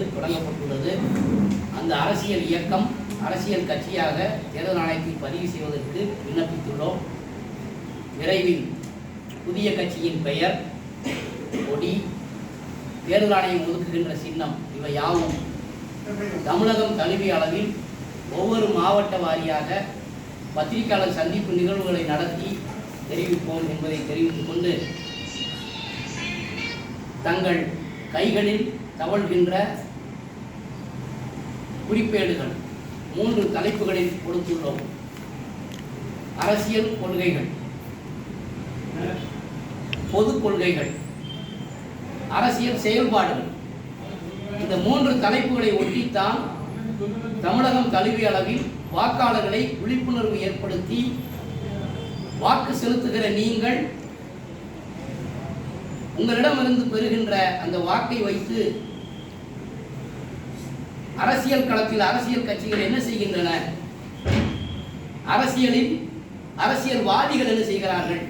என்பது தொடங்கப்பட்டுள்ளது. அந்த அரசியல் இயக்கம் அரசியல் கட்சியாக தேர்தல் ஆணையத்தில் பதிவு செய்வதற்கு விண்ணப்பித்துள்ளோம். விரைவில் புதிய கட்சியின் பெயர் கொடி தேர்தல் ஆணையம் ஒதுக்குகின்ற சின்னம் இவை யாவும் தமிழகம் தழுவிய அளவில் ஒவ்வொரு மாவட்ட வாரியாக பத்திரிகையாளர் சந்திப்பு நிகழ்வுகளை நடத்தி தெரிவிப்போம் என்பதை தெரிவித்துக் கொண்டு தங்கள் கைகளில் தவழ்கின்ற குறிப்பேடுகள் மூன்று தலைப்புகளில் கொடுத்துள்ளோம். அரசியல் கொள்கைகள். பொது கொள்கைகள். அரசியல் செயல்பாடுகள். இந்த மூன்று தலைப்புகளை ஒட்டித்தான் தமிழகம் கல்வி அளவில் வாக்காளர்களை விழிப்புணர்வு ஏற்படுத்தி வாக்கு செலுத்துகிற நீங்கள் உங்களிடமிருந்து பெறுகின்ற அந்த வாக்கை வைத்து அரசியல் களத்தில் அரசியல் கட்சிகள் என்ன செய்கின்றன? அரசியலில் அரசியல்வாதிகள் என்ன செய்கிறார்கள்?